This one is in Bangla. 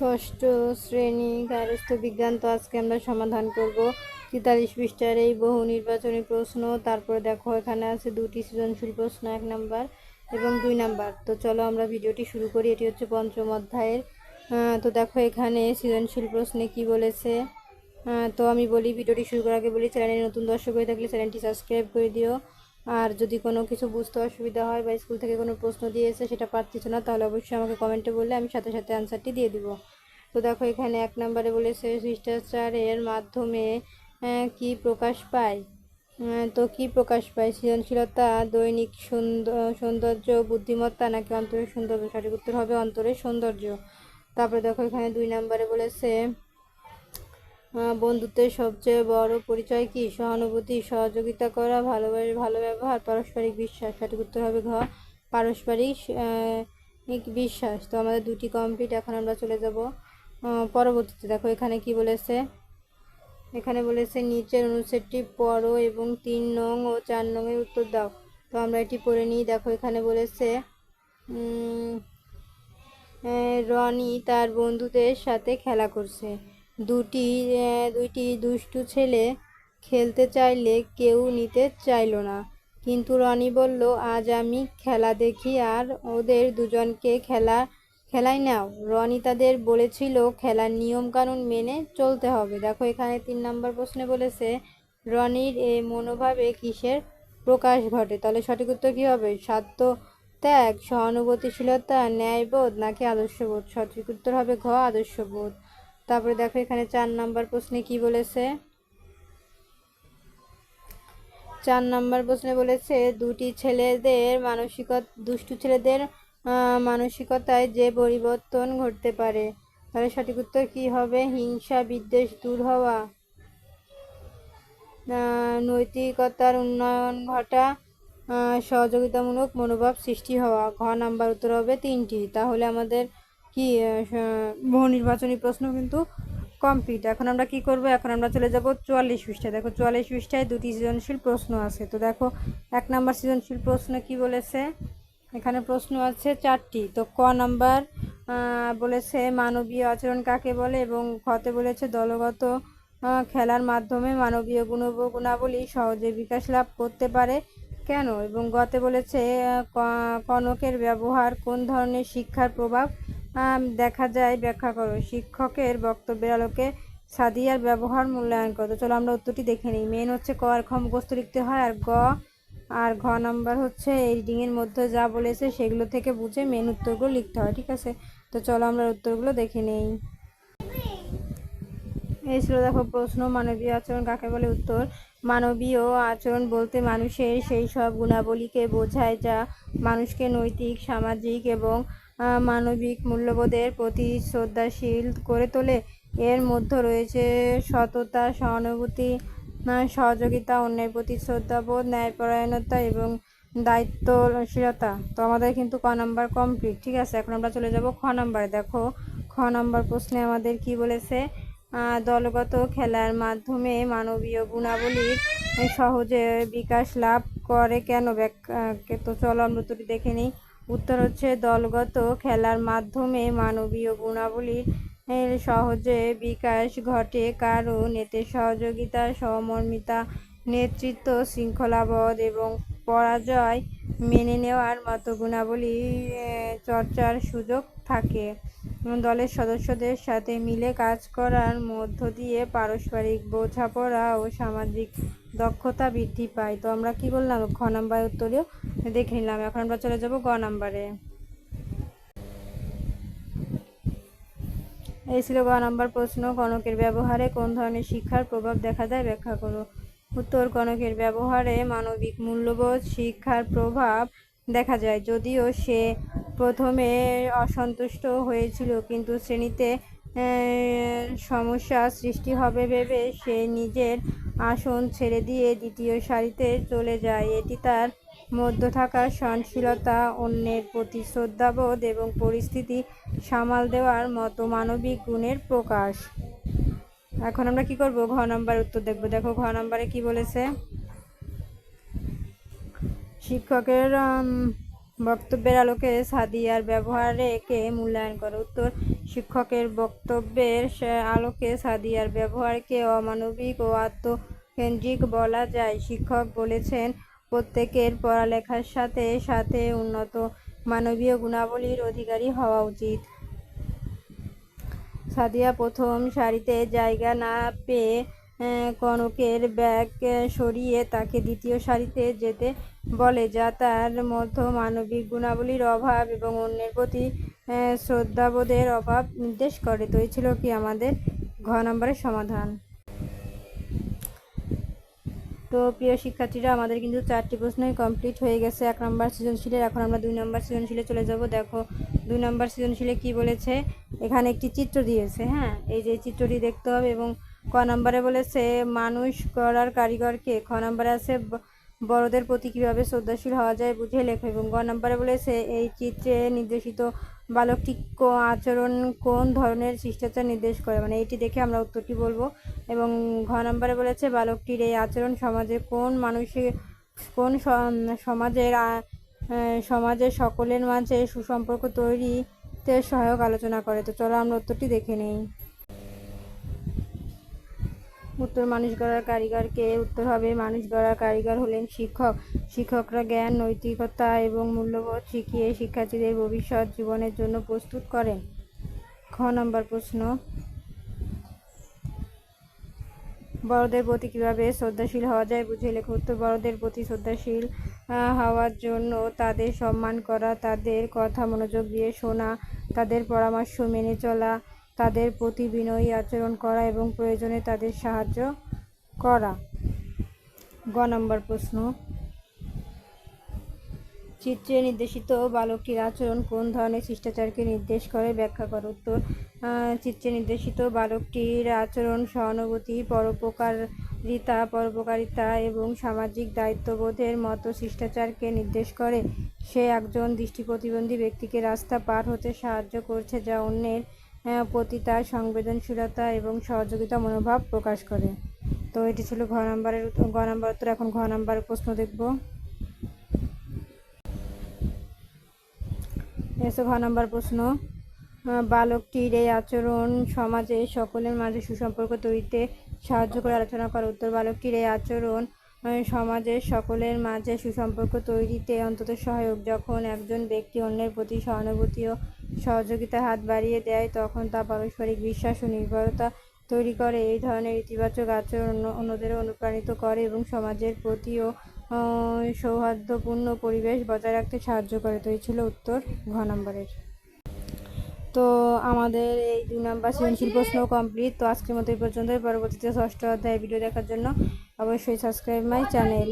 ষষ্ঠ শ্রেণি গার্হস্থ বিজ্ঞান তো আজকে আমরা সমাধান করব। তেতাল্লিশ পৃষ্ঠার এই বহু নির্বাচনী প্রশ্ন, তারপরে দেখো এখানে আছে দুটি সৃজনশীল প্রশ্ন, এক নাম্বার এবং দুই নাম্বার। তো চলো আমরা ভিডিওটি শুরু করি, এটি হচ্ছে পঞ্চম অধ্যায়ের। তো দেখো এখানে সৃজনশীল প্রশ্নে কি বলেছে? তো আমি বলি, ভিডিওটি শুরু করার আগে বলি, চ্যানেলে নতুন দর্শক হয়ে থাকলে চ্যানেলটি সাবস্ক্রাইব করে দিও। আর যদি কোনো কিছু বুঝতে অসুবিধা হয় বা স্কুল থেকে কোনো প্রশ্ন দিয়েছে সেটা পারতেছো না, তাহলে অবশ্যই আমাকে কমেন্টে বললে আমি সাথে সাথে অ্যান্সারটি দিয়ে দিব। তো দেখো, এখানে এক নম্বরে বলেছে শিষ্টাচারের মাধ্যমে কি প্রকাশ পায়? তো কি প্রকাশ পায়? সৃজনশীলতা, দৈনিক সুন্দর সৌন্দর্য, বুদ্ধিমত্তা নাকি অন্তরের সৌন্দর্য? সঠিক উত্তর হবে অন্তরের সৌন্দর্য। তারপরে দেখো, এখানে দুই নম্বরে বলেছে বন্ধুত্বের সবচেয়ে বড় পরিচয় কি? সহানুভূতি, সহযোগিতা করা, ভালোবাসা, ভালো ব্যবহার, পারস্পরিক বিশ্বাস সঠিক উত্তর হবে ঘ, পারস্পরিক বিশ্বাস। তো আমাদের দুটি কমপ্লিট এখন আমরা চলে যাব পরবর্তীতে। দেখো, এখানে কি বলেছে? এখানে বলেছে, নিচের অনুচ্ছেদটি পড়ো এবং তিন নং ও চার নংয়ের উত্তর দাও। তো আমরা এটি পড়ে নিই। দেখো, এখানে বলেছে রনি তার বন্ধুদের সাথে খেলা করছে। দুটি দুইটি দুষ্টু ছেলে খেলতে চাইলে কেউ নিতে চাইলো না। কিন্তু রনি বলল, আজ আমি খেলা দেখি আর ওদের দুজনকে খেলা খেলায় নাও। রনি তাদের বলেছিল, খেলার নিয়ম কানুন মেনে চলতে হবে। দেখো, এখানে তিন নম্বর প্রশ্নে বলেছে, রনির এ মনোভাবে কিসের প্রকাশ ঘটে? তাহলে সঠিক উত্তর কী হবে? স্বার্থ ত্যাগ, সহানুভূতিশীলতা, ন্যায়বোধ নাকি আদর্শবোধ? সঠিক উত্তর হবে ঘ, আদর্শবোধ। তারপরে দেখো এখানে চার নাম্বার প্রশ্নে কি বলেছে? চার নাম্বার প্রশ্নে বলেছে, দুটি ছেলেদের মানসিকতা, দুষ্টু ছেলেদের মানসিকতায় যে পরিবর্তন ঘটতে পারে, তাহলে সঠিক উত্তর কি হবে? হিংসা, বিদ্বেষ দূর হওয়া। নৈতিকতার উন্নয়ন ঘটা সহযোগিতামূলক মনোভাব সৃষ্টি হওয়া। ঘ নাম্বার উত্তর হবে তিনটি। তাহলে আমাদের কি বহু নির্বাচনী প্রশ্ন কিন্তু কমপ্লিট এখন আমরা কি করব? এখন আমরা চলে যাব চুয়াল্লিশ পৃষ্ঠায়। দেখো, চুয়াল্লিশ পৃষ্ঠায় দুটি সৃজনশীল প্রশ্ন আছে। তো দেখো, এক নাম্বার সৃজনশীল প্রশ্ন কি বলেছে? এখানে প্রশ্ন আছে চারটি। তো ক নাম্বার বলেছে মানবীয় আচরণ কাকে বলে এবং খতে বলেছে দলগত খেলার মাধ্যমে মানবীয় গুণ গুণাবলী সহজে বিকাশ লাভ করতে পারে। কেন? এবং গতে বলেছে কনকের ব্যবহার কোন ধরনের শিক্ষার প্রভাব? দেখা যায়, ব্যাখ্যা করো। শিক্ষকের বক্তব্যের আলোকে সাদিয়ার ব্যবহার মূল্যায়ন করো। চলো আমরা উত্তরটি দেখে নিই। মেন হচ্ছে ক আর খ লিখতে হয় আর গ আর ঘ নাম্বার হচ্ছে এই রিডিংয়ের মধ্যে যা বলেছে সেগুলো থেকে বুঝে মেন উত্তরগুলো লিখতে হয়, ঠিক আছে? তো চলো আমরা উত্তরগুলো দেখে নেই। এই ছিল দেখো প্রশ্ন, মানবীয় আচরণ কাকে বলে উত্তর? মানবীয় আচরণ বলতে মানুষের সেই সব গুণাবলীকে বোঝায় যা মানুষকে নৈতিক, সামাজিক এবং মানবিক মূল্যবোধের প্রতি শ্রদ্ধাশীল করে তোলে। এর মধ্যে রয়েছে সততা, সহানুভূতি সহযোগিতা, অন্যের প্রতি শ্রদ্ধাবোধ, ন্যায়পরায়ণতা এবং দায়িত্বশীলতা। তো আমাদের কিন্তু ক নাম্বার কমপ্লিট, ঠিক আছে? এখন আমরা চলে যাব খ নাম্বারে। দেখো, খ নাম্বার প্রশ্নে আমাদের কি বলেছে? দলগত খেলার মাধ্যমে মানবীয় গুণাবলীর সহজে বিকাশ লাভ করে কেন? ব্যাখ্যা, তো চলো আমরা উত্তরটি দেখে নিই। উত্তর হচ্ছে দলগত খেলার মাধ্যমে মানবীয় গুণাবলীর সহজে বিকাশ ঘটে। কারণ এতে সহযোগিতা সমর্মিতা নেতৃত্ব, শৃঙ্খলাবোধ এবং পরাজয় মেনে নেওয়ার মতো গুণাবলী চর্চার সুযোগ থাকে। দলের সদস্যদের সাথে মিলে কাজ করার মধ্য দিয়ে পারস্পরিক বোঝাপড়া ও সামাজিক দক্ষতা বৃদ্ধি পায়। তো আমরা কি বললাম? খ নাম্বার উত্তরেও দেখে নিলাম। এখন আমরা চলে যাব গ নাম্বারে। এই ছিল গ নাম্বার প্রশ্ন। কনকের ব্যবহারে কোন ধরনের শিক্ষার প্রভাব দেখা যায় ব্যাখ্যা করো উত্তর কনকের ব্যবহারে মানবিক মূল্যবোধ, শিক্ষার প্রভাব দেখা যায়। যদিও সে প্রথমে অসন্তুষ্ট হয়েছিল, কিন্তু শ্রেণীতে সমস্যা সৃষ্টি হবে ভেবে সে নিজের আসন ছেড়ে দিয়ে দ্বিতীয় সারিতে চলে যায়। এটি তার মধ্য থাকা সহনশীলতা, অন্যের প্রতি শ্রদ্ধাবোধ এবং পরিস্থিতি সামাল দেওয়ার মতো মানবিক গুণের প্রকাশ। এখন আমরা কি করব? ঘ নাম্বার উত্তর দেখব। দেখো, ঘ নাম্বারে কি বলেছে? শিক্ষকের বক্তব্যের আলোকে সাদিয়ার ব্যবহারকে মূল্যায়ন করো? উত্তর, শিক্ষকের বক্তব্যের আলোকে সাদিয়ার ব্যবহারকে অমানবিক ও আত্মকেন্দ্রিক বলা যায়। শিক্ষক বলেছেন, প্রত্যেকের পড়ালেখার সাথে সাথে উন্নত মানবীয় গুণাবলীর অধিকারী হওয়া উচিত। সাদিয়া প্রথম সারিতে জায়গা না পেয়ে কনকের ব্যাগ সরিয়ে তাকে দ্বিতীয় সারিতে যেতে বলে, যা তার মধ্যে মানবিক গুণাবলীর অভাব এবং অন্যের প্রতি শ্রদ্ধাবোধের অভাব নির্দেশ করে। তো এই ছিল কি আমাদের ঘ নম্বরের সমাধান। তো প্রিয় শিক্ষার্থীরা, আমাদের কিন্তু চারটি প্রশ্নই কমপ্লিট হয়ে গেছে। এক নম্বর সৃজনশীলের, এখন আমরা দুই নম্বর সৃজনশীলে চলে যাব। দেখো, দুই নম্বর সৃজনশীলে কি বলেছে? এখানে একটি চিত্র দিয়েছে হ্যাঁ? এই যে চিত্রটি দেখতে হবে এবং ক নম্বরে বলেছে, মানুষ করার কারিগরকে খ নম্বরে আছে বড়দের প্রতি কীভাবে শ্রদ্ধাশীল হওয়া যায় বুঝে লেখো। এবং গ নম্বরে বলেছে, এই চিত্রে নির্দেশিত বালকটি আচরণ কোন ধরনের শিষ্টাচার নির্দেশ করে? মানে এটি দেখে আমরা উত্তরটি বলব। এবং ঘ নম্বরে বলেছে, বালকটির এই আচরণ সমাজে কোন মানুষের কোন সমাজের সমাজের সকলের মাঝে সুসম্পর্ক তৈরিতে সহায়ক আলোচনা করে? তো চলো আমরা উত্তরটি দেখে নেই। উত্তর মানুষ গড়ার কারিগরকে উত্তর হবে? মানুষ গড়ার কারিগর হলেন শিক্ষক। শিক্ষকরা জ্ঞান, নৈতিকতা এবং মূল্যবোধ শিখিয়ে শিক্ষার্থীদের ভবিষ্যৎ জীবনের জন্য প্রস্তুত করেন। খ নম্বর প্রশ্ন। বড়দের প্রতি কীভাবে শ্রদ্ধাশীল হওয়া যায় বুঝে লেখো। উত্তর, বড়দের প্রতি শ্রদ্ধাশীল হওয়ার জন্য তাদের সম্মান করা, তাদের কথা মনোযোগ দিয়ে শোনা, তাদের পরামর্শ মেনে চলা তাদের প্রতি বিনয়ী আচরণ করা এবং প্রয়োজনে তাদের সাহায্য করা। গ নম্বর প্রশ্ন। চিত্রে নির্দেশিত বালকটির আচরণ কোন ধরনের শিষ্টাচারকে নির্দেশ করে? ব্যাখ্যা করো। উত্তর চিত্রে নির্দেশিত বালকটির আচরণ সহানুভূতি, পরোপকারিতা পরোপকারিতা এবং সামাজিক দায়িত্ববোধের মতো শিষ্টাচারকে নির্দেশ করে। সে একজন দৃষ্টি প্রতিবন্ধী ব্যক্তিকে রাস্তা পার হতে সাহায্য করছে যা অন্যের প্রতি তার সংবেদনশীলতা এবং সহযোগিতা মনোভাব প্রকাশ করে। তো এটি ছিল ঘ নম্বরের গ নম্বর উত্তর, এখন ঘ নম্বরের প্রশ্ন দেখব। এসে ঘ নম্বর প্রশ্ন বালকটির এই আচরণ সমাজে সকলের মাঝে সুসম্পর্ক তৈরিতে সাহায্য করে আলোচনা করা উত্তর, বালকটির এই আচরণ সমাজের সকলের মাঝে সুসম্পর্ক তৈরিতে অন্তত সহায়ক। যখন একজন ব্যক্তি অন্যের প্রতি সহানুভূতি ও সহযোগিতার হাত বাড়িয়ে দেয়, তখন তা পারস্পরিক বিশ্বাস ও নির্ভরতা তৈরি করে। এই ধরনের ইতিবাচক আচরণ অন্য- অন্যদেরও অনুপ্রাণিত করে এবং সমাজের প্রতিও সৌহার্দ্যপূর্ণ পরিবেশ বজায় রাখতে সাহায্য করে। তো এই ছিল উত্তর ঘ নম্বরের। তো আমাদের এই দুই নম্বর সৃজনশীল প্রশ্ন কমপ্লিট তো আজকের মতো এই পর্যন্ত পরবর্তীতে ষষ্ঠ অধ্যায় ভিডিও দেখার জন্য অবশ্যই সাবস্ক্রাইব মাই চ্যানেল